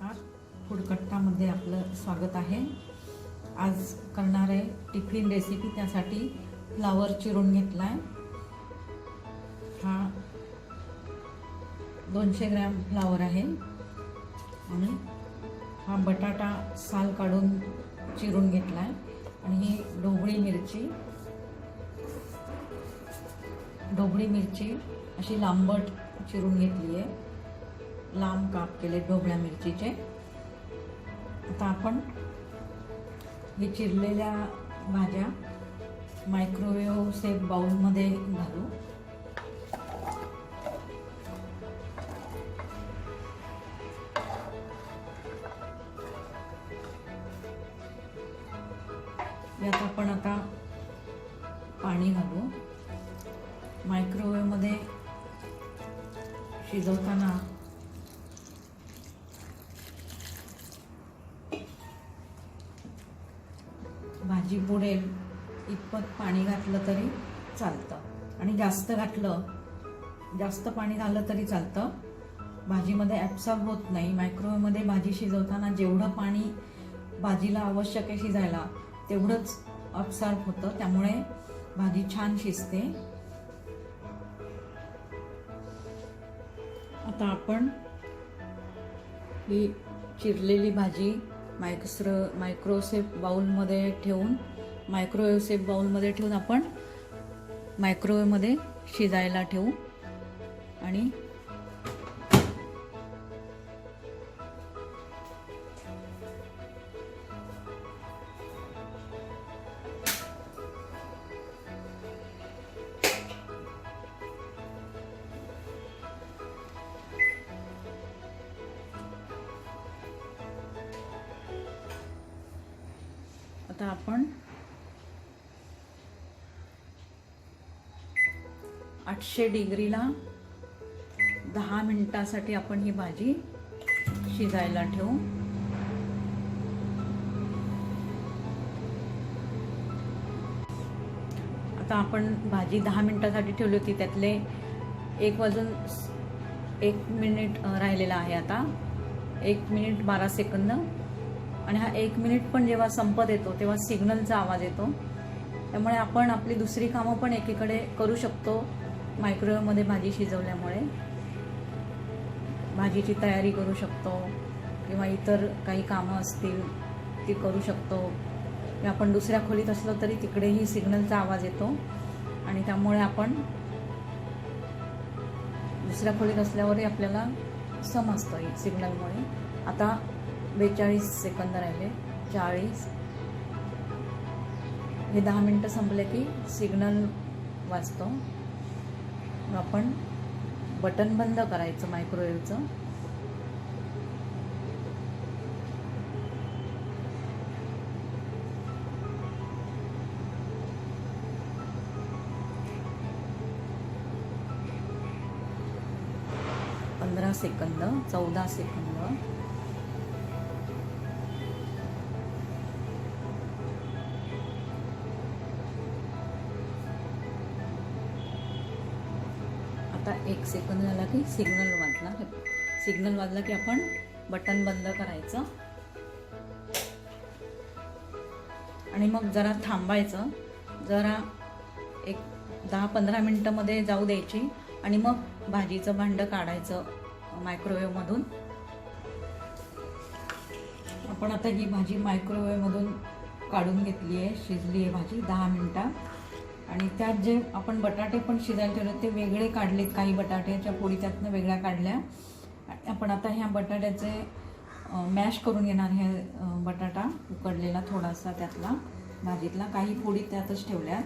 नमस्कार. फूडकट्टामध्ये आपलं स्वागत आहे. आज करणार आहे टिफिन रेसिपी त्यासाठी फ्लावर चिरून घेतला आहे हा दोनशे ग्रॅम फ्लावर आहे. आणि हा बटाटा साल काढून चिरून घेतला आहे आणि ही ढोबळी मिरची ढोबळी मिरची अशी लांबट चिरून घेतली आहे लांब काप केले ढोबळ्या मिरचीचे. आता आपण हे चिरलेल्या भाज्या मायक्रोवेव्ह सेफ बाउलमध्ये घालू. यात आपण आता पाणी घालू. मायक्रोवेव्हमध्ये शिजवताना भाजी बुडेल इतपत पाणी घातलं तरी चालतं. आणि जास्त घातलं जास्त पाणी झालं तरी चालतं. भाजीमध्ये ॲप्सॉर्ब होत नाही. मायक्रोवेव्हमध्ये भाजी शिजवताना जेवढं पाणी भाजीला आवश्यक आहे शिजायला तेवढंच ॲब्सॉर्ब होतं. त्यामुळे भाजी छान शिजते. आता आपण ही चिरलेली भाजी मायक्रो मायक्रोसेफ बाऊलमध्ये ठेवून मायक्रोवेव्ह बाऊलमध्ये ठेवून आपण मायक्रोवेवमध्ये शिजायला ठेवू. आणि आता आपण आठशे डिग्रीला दहा मिनिटासाठी आपण ही भाजी शिजायला ठेवू. आता आपण भाजी दहा मिनिटासाठी ठेवली होती त्यातले एक वाजून एक मिनिट राहिलेला आहे आता. एक मिनिट बारा सेकंद. आणि हा एक मिनिट पण जेव्हा संपत येतो तेव्हा सिग्नलचा आवाज येतो. त्यामुळे आपण आपली दुसरी कामं पण एकीकडे करू शकतो मायक्रोवेव्हमध्ये भाजी शिजवल्यामुळे. भाजीची तयारी करू शकतो किंवा इतर काही कामं असतील ती करू शकतो. किंवा आपण दुसऱ्या खोलीत असलो तरी तिकडेही सिग्नलचा आवाज येतो. आणि त्यामुळे आपण दुसऱ्या खोलीत असल्यावरही आपल्याला समजतं सिग्नलमुळे आता बेचाळीस सेकंद राहिले. चाळीस. हे दहा मिनटं संपले की सिग्नल वाजतो. मग आपण बटन बंद करायचं मायक्रोवेव्हचं पंधरा सेकंद चौदा सेकंद. एक सेकंद झाला की सिग्नल वाजला. सिग्नल वाजला की आपण बटन बंद करायचं. आणि मग जरा थांबायचं. जरा एक दहा पंधरा मिनटामध्ये जाऊ द्यायची. आणि मग भाजीचं भांडं काढायचं मायक्रोवेव्हमधून आपण आता ही भाजी मायक्रोवेव्हमधून काढून घेतली आहे. शिजली आहे भाजी. दहा मिनटात आणि त्यात जे आपण बटाटे पण शिजायला ठेवले ते वेगळे काढलेत काही बटाट्याच्या पोळी त्यातनं वेगळ्या काढल्या. आणि आपण आता ह्या बटाट्याचे मॅश करून घेणार हे बटाटा उकडलेला थोडासा त्यातला भाजीतला. काही पोळी त्यातच ठेवल्या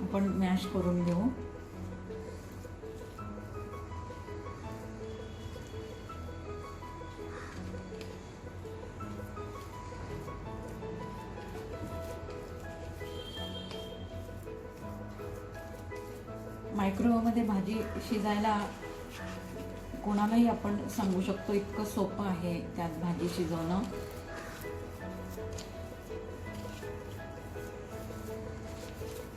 आपण मॅश करून घेऊ. मायक्रोवेव्हमध्ये भाजी शिजायला कोणालाही आपण सांगू शकतो इतकं सोपं आहे त्यात भाजी शिजवणं.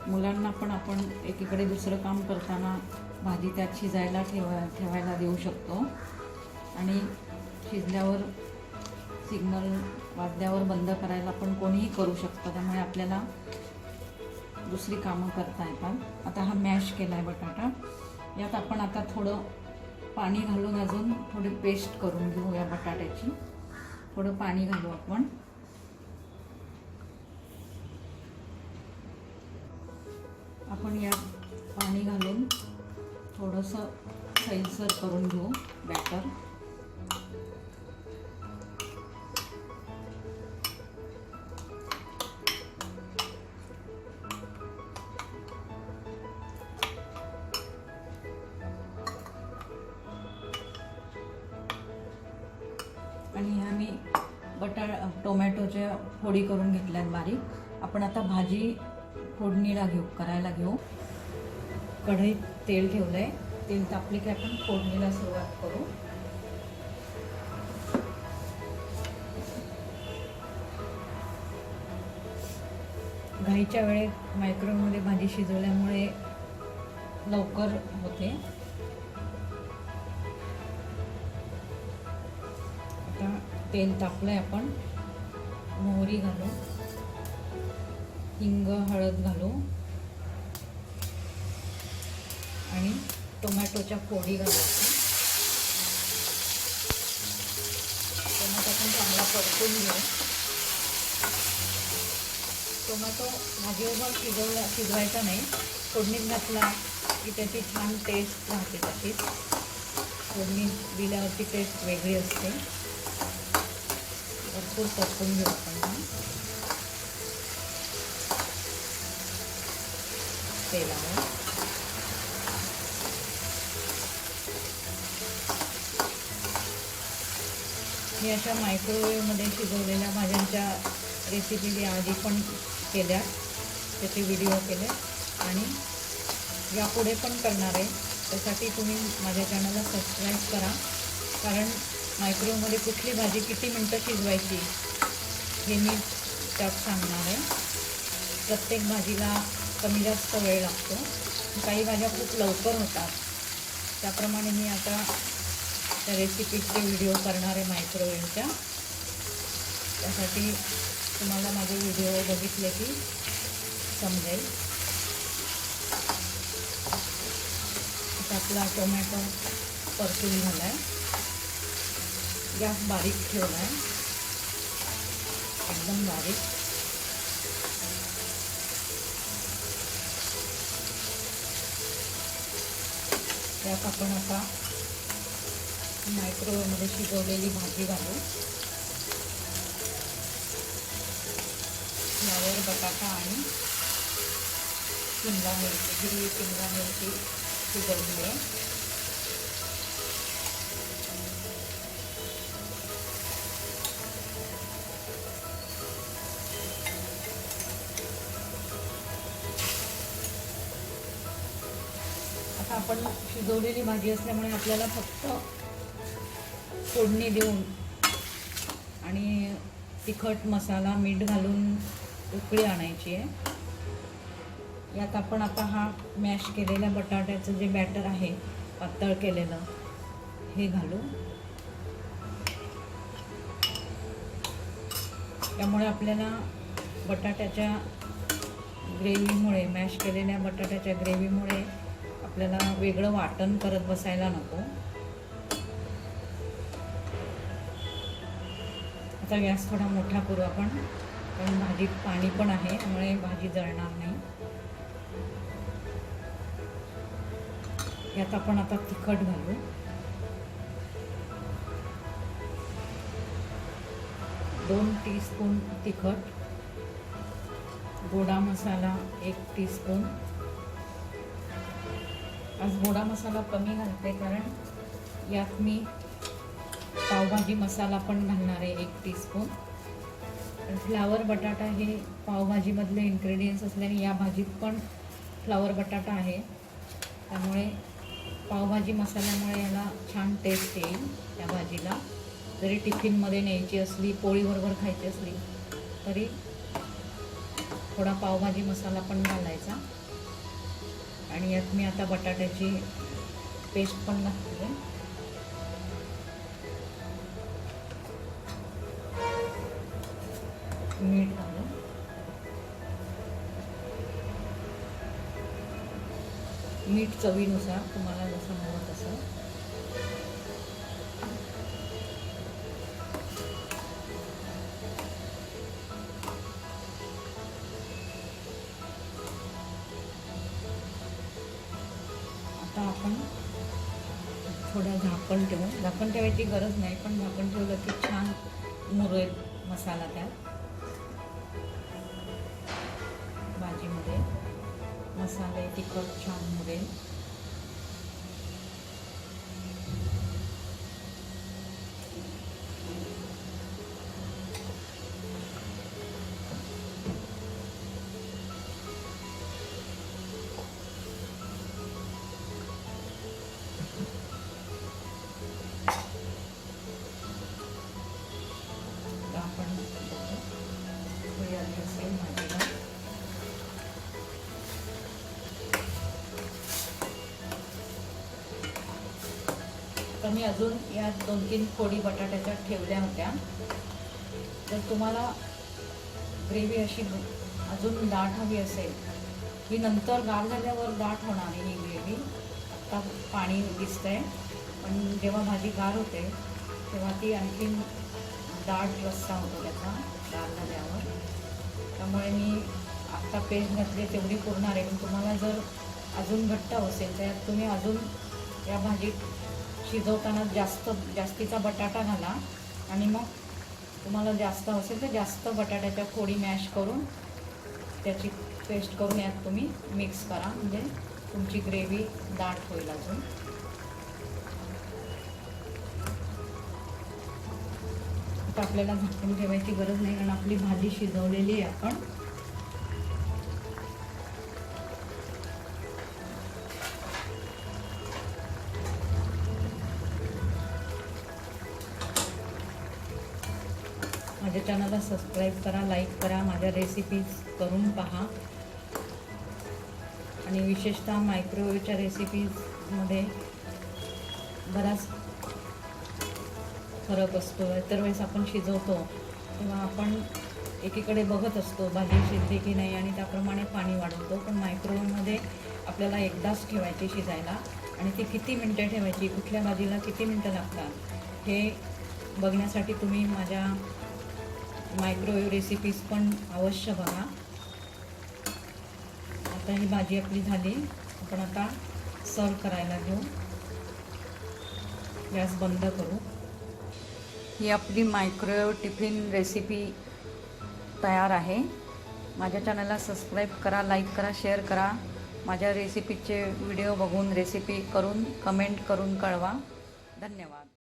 मुलांना पण आपण एकीकडे दुसरं काम करताना भाजी त्यात शिजायला ठेवा ठेवायला देऊ शकतो. आणि शिजल्यावर सिग्नल वाजल्यावर बंद करायला पण कोणीही करू शकतं त्यामुळे आपल्याला दुसरी कामं करता येतात आता हा मॅश केला आहे बटाटा. यात आपण आता थोडं पाणी घालून अजून थोडी पेस्ट करून घेऊ या बटाट्याची. थोडं पाणी घालू आपण. आपण यात पाणी घालून थोडंसं सैलसर करून घेऊ बॅटर. बटा टोमॅटोच्या फोडी करून घेतल्यात बारीक. आपण आता भाजी फोडणीला घेऊ करायला घेऊ. कढईत तेल ठेवलं आहे तेल तापले की आपण फोडणीला सुरुवात करू. घाईच्या वेळेत मायक्रोवेव्हमध्ये भाजी शिजवल्यामुळे लवकर होते. आता तेल आहे आपण. मोहरी घालू. हिंग हळद घालू. आणि टोमॅटोच्या फोडी घालू टोमॅटो पण चांगला परतून घेऊ. टोमॅटो भाजीवर शिजवला शिजवायचा नाही. फोडणीत घातला की त्याची छान टेस्ट राहते त्याची. फोडणी दिल्यावरची टेस्ट वेगळी असते. भरपूर परतून घेऊ आपण तेलावर. मी अशा मायक्रोवेव्हमध्ये शिजवलेल्या भाज्यांच्या रेसिपी मी आधी पण केल्या. त्याचे व्हिडिओ केले. आणि यापुढे पण करणार आहे. त्यासाठी तुम्ही माझ्या चॅनलला सबस्क्राईब करा. कारण मायक्रोमध्ये कुठली भाजी किती मिनटं शिजवायची हे मी त्यात सांगणार आहे. प्रत्येक भाजीला कमी जास्त वेळ लागतो. काही भाज्या खूप लवकर होतात. त्याप्रमाणे मी आता त्या रेसिपीचे व्हिडिओ करणार आहे मायक्रोवेव्हच्या त्यासाठी तुम्हाला माझे व्हिडिओ बघितले की समजेल. आता आपला टोमॅटो परतून झाला आहे गॅस बारीक ठेवला आहे एकदम बारीक. त्यात आपण आता मायक्रोवेव्हमध्ये शिजवलेली भाजी घालू. यावर बटाटा आणि शिमला मिरची हिरवी शिमला मिरची शिजवली आहे. आपण शिजवलेली भाजी असल्यामुळे आपल्याला फक्त फोडणी देऊन आणि तिखट मसाला मीठ घालून उकळी आणायची आहे. यात आपण आता हा मॅश केलेल्या बटाट्याचं जे बॅटर आहे पातळ केलेलं हे घालू. त्यामुळे आपल्याला बटाट्याच्या ग्रेव्हीमुळे मॅश केलेल्या बटाट्याच्या ग्रेव्हीमुळे आपल्याला वेगळं वाटण करत बसायला नको. आता गॅस थोडा मोठा करू आपण. कारण भाजीत पाणी पण आहे त्यामुळे भाजी जळणार नाही. यात आपण आता तिखट घालू. दोन टीस्पून तिखट. गोडा मसाला एक टीस्पून आज गोडा मसाला कमी घालते कारण यात मी पावभाजी मसाला पण घालणार आहे एक टीस्पून फ्लावर बटाटा हे पावभाजीमधले इन्ग्रेडियंट्स असल्याने या भाजीत पण फ्लावर बटाटा आहे. त्यामुळे पावभाजी मसाल्यामुळे याला छान टेस्ट येईल त्या भाजीला. जरी टिफिनमध्ये न्यायची असली पोळीबरोबर खायची असली तरी थोडा पावभाजी मसाला पण घालायचा. आणि यात मी आता बटाट्याची पेस्ट पण लागते मीठ आलं मीठ चवीनुसार तुम्हाला जसं हवं तसं. आता आपण थोडं झाकण ठेवू. झाकण ठेवायची गरज नाही पण झाकण ठेवलं की छान मुरेल मसाला त्यात. भाजीमध्ये मसाले तिखट छान मुरेल. तर मी अजून या दोन तीन फोडी बटाट्याच्या ठेवल्या होत्या. जर तुम्हाला ग्रेव्ही अशी अजून दाट हवी असेल ही नंतर गार झाल्यावर दाट होणार आहे ही ग्रेव्ही. आत्ता पाणी दिसतंय पण जेव्हा भाजी गार होते तेव्हा ती आणखीन दाट रस्सा होतो त्याचा गार झाल्यावर. त्यामुळे मी आत्ता पेस्ट घातली तेवढी पुरणार आहे. पण तुम्हाला जर अजून घट्ट असेल तर तुम्ही अजून या भाजीत शिजवताना जास्त जास्तीचा बटाटा घाला. आणि मग तुम्हाला जास्त असेल तर जास्त बटाट्याच्या फोडी मॅश करून त्याची पेस्ट करून यात तुम्ही मिक्स करा. म्हणजे तुमची ग्रेव्ही दाट होईल अजून. आपल्याला झाकून ठेवायची गरज नाही कारण आपली भाजी शिजवलेली आहे आपण. सबस्क्राईब करा लाईक करा माझ्या रेसिपीज करून पहा. आणि विशेषतः मायक्रोवेवच्या रेसिपीजमध्ये बराच फरक असतो. इतर वेळेस आपण शिजवतो तेव्हा आपण एकीकडे बघत असतो भाजी शिजली की नाही आणि त्याप्रमाणे पाणी वाढवतो. पण मायक्रोवेवमध्ये आपल्याला एकदाच ठेवायची शिजायला आणि ती किती मिनटं ठेवायची कुठल्या भाजीला किती मिनटं लागतात हे बघण्यासाठी तुम्ही माझ्या मायक्रोवेव्ह रेसिपीज पण अवश्य बघा. आता ही भाजी आपली झाली. आपण आता सर्व करायला घेऊ. गॅस बंद करू. ही आपली मायक्रोवेव्ह टिफिन रेसिपी तयार आहे. माझ्या चॅनलला सबस्क्राईब करा लाईक करा शेअर करा. माझ्या रेसिपीचे व्हिडिओ बघून रेसिपी करून कमेंट करून कळवा. धन्यवाद.